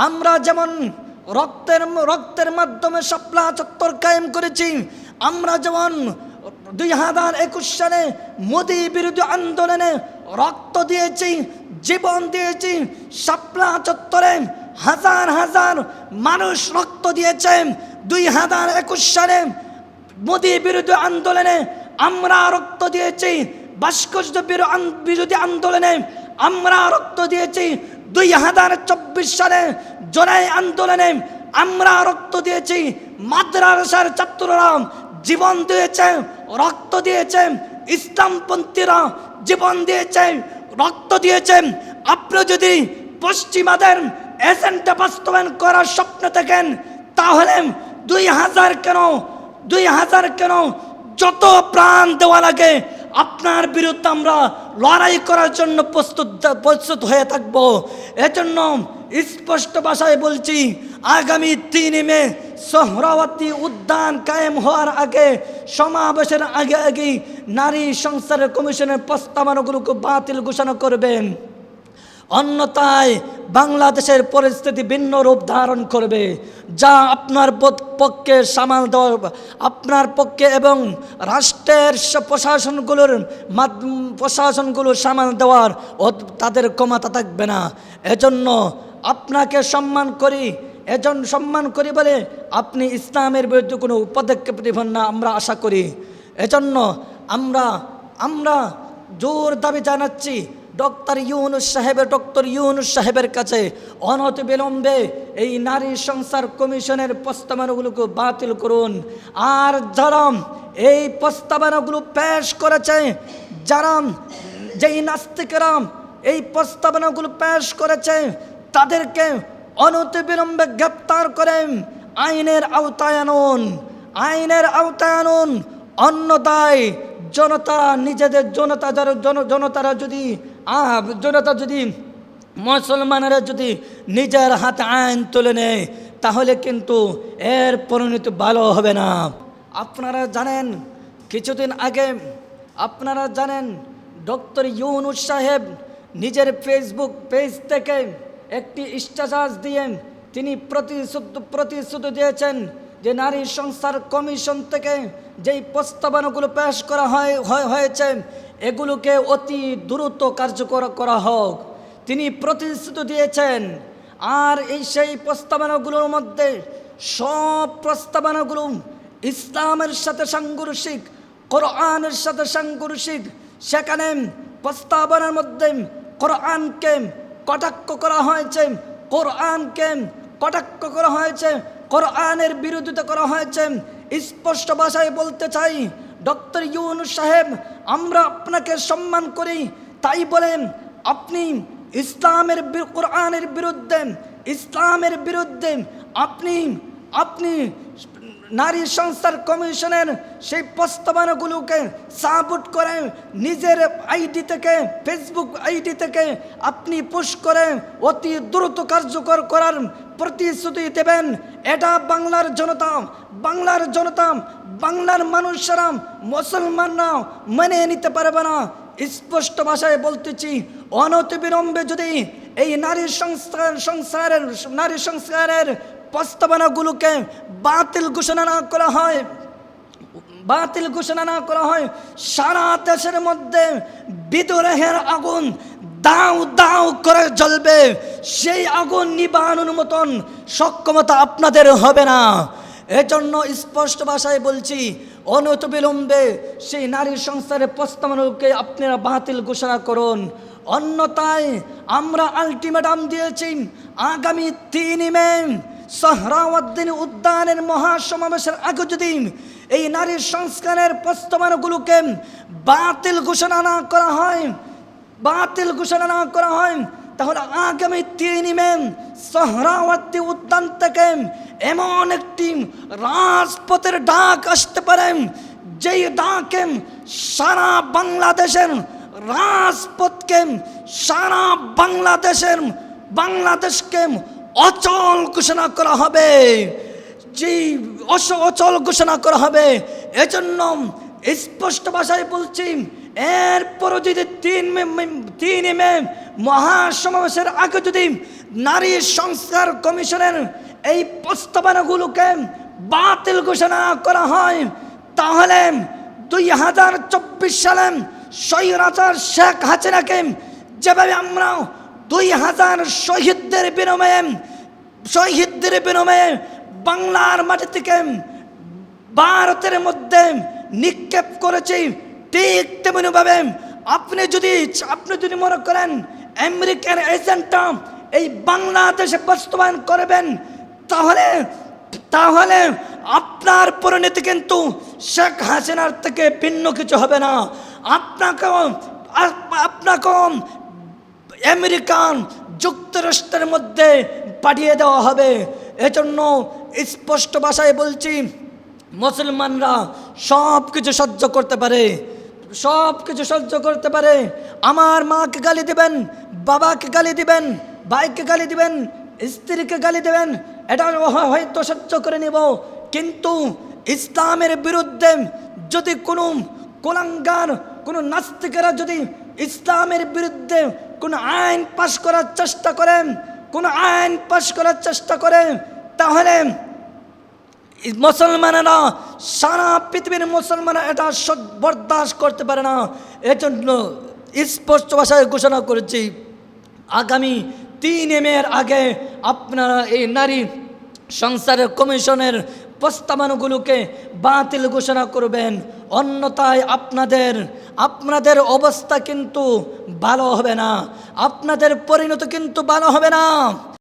আমরা যেমন রক্তের রক্তের মাধ্যমে শাপলা চত্বর কায়েম করেছি, আমরা যেমন দুই হাজার একুশ সালে মোদী বিরোধী আন্দোলনে রক্ত দিয়েছি, জীবন দিয়েছি, শাপলা চত্বরে হাজার হাজার মানুষ রক্ত দিয়েছে। দুই হাজার একুশ সালে মোদী বিরোধী আন্দোলনে আমরা রক্ত দিয়েছি ভাস্কর্য বিরো- বিরোধী আন্দোলনে আমরা রক্ত দিয়েছি দুই হাজার চব্বিশ সালে জোনাই আন্দোলনে আমরা রক্ত দিয়েছি, মাদ্রাসার ছাত্ররা জীবন দিয়েছে, রক্ত দিয়েছে, ইসলামপন্থীরা জীবন দিয়েছে, রক্ত দিয়েছে। আপনি যদি পশ্চিমাদের এজেন্ডা বাস্তবায়ন করার স্বপ্ন দেখেন তাহলে দুই হাজার কেন, দুই হাজার কেন যত প্রাণ দেওয়া লাগে, আপনার বিরুদ্ধে আমরা লড়াই করার জন্য প্রস্তুত প্রস্তুত হয়ে থাকব। এজন্য স্পষ্ট ভাষায় বলছি, আগামী তিন মে সোহরাওয়াতি উদ্যান কায়েম হওয়ার আগে, সমাবেশের আগে আগে নারী সংস্থার কমিশনের প্রস্তাবনাগুলোকে বাতিল ঘোষণা করবেন। অন্যথায় বাংলাদেশের পরিস্থিতি ভিন্ন রূপ ধারণ করবে। যা আপনার পক্ষে সামাল দেওয়া, আপনার পক্ষে এবং রাষ্ট্রের প্রশাসনগুলোর প্রশাসনগুলো সামাল দেওয়ার তাদের ক্ষমতা থাকবে না। এজন্য আপনাকে সম্মান করি, এজন সম্মান করি বলে আপনি ইসলামের বিরুদ্ধে কোনো পদক্ষেপ নেবেন না আমরা আশা করি। এজন্য আমরা আমরা জোর দাবি জানাচ্ছি ডক্টর ইউনুস সাহেবের, ডক্টর ইউনুস সাহেবের কাছে অনতি বিলম্বে এই নারী সংসার কমিশনের প্রস্তাবনাগুলোকে বাতিল করুন। আর যারা এই প্রস্তাবনাগুলো পেশ করেছে যারা যেই নাস্তিকেরা এই প্রস্তাবনাগুলো পেশ করেছে, তাদেরকে অনতি বিলম্বে গ্রেপ্তার করেন আইনের আওতায় আনুন। আইনের আওতায় আনুন। অন্যতায় জনতা, নিজেদের জনতা, যারা জন, জনতারা যদি জনতা যদি মুসলমানেরা যদি নিজের হাতে আইন তুলে নেয়, তাহলে কিন্তু এর পরিণতি ভালো হবে না। আপনারা জানেন, কিছুদিন আগে আপনারা জানেন, ডক্টর ইউনুস সাহেব নিজের ফেসবুক পেজ থেকে একটি স্ট্যাটাস দিয়ে তিনি প্রতিশ্রুত, প্রতিশ্রুতি দিয়েছেন যে নারী সংস্থার কমিশন থেকে যেই প্রস্তাবনাগুলো পেশ করা হয়, হয়- হয়েছে এগুলোকে অতি দ্রুত কার্যকর করা হোক। তিনি প্রতিশ্রুতি দিয়েছেন, আর এই সেই প্রস্তাবনাগুলোর মধ্যে সব প্রস্তাবনাগুলো ইসলামের সাথে সাংঘর্ষিক, কোরআনের সাথে সাংঘর্ষিক, সেখানে প্রস্তাবনার মধ্যে কোরআনকে কটাক্ষ করা হয়েছে, কোরআনকে কটাক্ষ করা হয়েছে, কোরআনের বিরোধিতা করা হয়েছে। স্পষ্ট ভাষায় বলতে চাই ডক্টর ইউনু সাহেব, আমরা আপনাকে সম্মান করি। তাই বলেন, আপনি ইসলামের কোরআনের বিরুদ্ধে, ইসলামের বিরুদ্ধে আপনি আপনি নারী সংস্থার কমিশনের সেই প্রস্তাবনাগুলোকে সাপোর্ট করে নিজের আইডি থেকে, ফেসবুক আইডি থেকে আপনি পুশ করে অতি দ্রুত কার্যকর করার প্রতিশ্রুতি দেবেন। এটা বাংলার জনতা বাংলার জনতা, বাংলার মানুষেরা মুসলমানরা মেনে নিতে পারবে না। স্পষ্ট ভাষায় বলতেছি, অনতিবিলম্বে যদি এই নারী সংস্কার সংসারের নারী সংস্কারের প্রস্তাবনাগুলোকে বাতিল ঘোষণা না করা হয়, বাতিল ঘোষণা না করা হয়, সারা দেশের মধ্যে বিদ্রোহের আগুন দাও দাও করে জ্বলবে। সেই আগুন নিবানোর মতন সক্ষমতা আপনাদের হবে না। এজন্য স্পষ্ট ভাষায় বলছি, অনত বিলম্বে সেই নারী সংস্থার প্রস্তাবনাকে আপনারা বাতিল ঘোষণা করুন। অন্যথায় আমরা আলটিমেটাম দিয়েছি, আগামী তিন মে সহরাওয়াদ্দিন উদ্যানের মহাসমাবেশের আগে যদি এই নারী সংস্কারের প্রস্তাবনাগুলোকে বাতিল ঘোষণা না করা হয় বাতিল ঘোষণা না করা হয়, তাহলে আগামী তিন মে সহরাওয়ার্দী উদ্যান থেকে এমন একটি রাজপথের ডাক আসতে পারে, যেই ডাকে সারা বাংলাদেশের রাজপথকে, সারা বাংলাদেশের, বাংলাদেশকে অচল ঘোষণা করা হবে। যে অচল ঘোষণা করা হবে, এজন্য স্পষ্ট ভাষায় বলছি এরপরও যদি তিন তিন মে মহাসমাবেশের আগে যদি নারী সংস্কার কমিশনের এই প্রস্তাবনাগুলোকে বাতিল ঘোষণা করা হয়, তাহলে দুই হাজার চব্বিশ সালে স্বৈরাচার শেখ হাসিনাকে যেভাবে আমরা দুই হাজার শহীদদের বিনিময়ে শহীদদের বিনিময়ে বাংলার মাটি থেকে ভারতের মধ্যে নিক্ষেপ করেছি ঠিক তেমনিভাবে আপনি যদি আপনি যদি মনে করেন আমেরিকার এজেন্টটা এই বাংলাদেশে বাস্তবায়ন করবেন, তাহলে তাহলে আপনার পরিণতি কিন্তু শেখ হাসিনার থেকে ভিন্ন কিছু হবে না। আপনাকেও, আপ- আপনাকেও আমেরিকান যুক্তরাষ্ট্রের মধ্যে পাঠিয়ে দেওয়া হবে। এজন্য স্পষ্ট ভাষায় বলছি, মুসলমানরা সব কিছু সহ্য করতে পারে। সব কিছু সহ্য করতে পারে। আমার মাকে গালি দিবেন, বাবাকে গালি দিবেন, ভাইকে গালি দিবেন, স্ত্রীকে গালি দেবেন, এটা হয়তো সহ্য করে নিব। কিন্তু ইসলামের বিরুদ্ধে যদি কোনো কোলাঙ্গার, কোনো নাস্তিকেরা যদি ইসলামের বিরুদ্ধে কোনো আইন পাশ করার চেষ্টা করেন কোনো আইন পাশ করার চেষ্টা করে, তাহলে মুসলমানেরা সারা পৃথিবীর মুসলমানরা এটা বরদাস্ত করতে পারে না। এজন্য স্পষ্ট ভাষায় ঘোষণা করেছি, আগামী তিন এমের আগে আপনারা এই নারী সংসারের কমিশনের প্রস্তাবনাগুলোকে বাতিল ঘোষণা করবেন। অন্যথায় আপনাদের আপনাদের অবস্থা কিন্তু ভালো হবে না। আপনাদের পরিণত কিন্তু ভালো হবে না।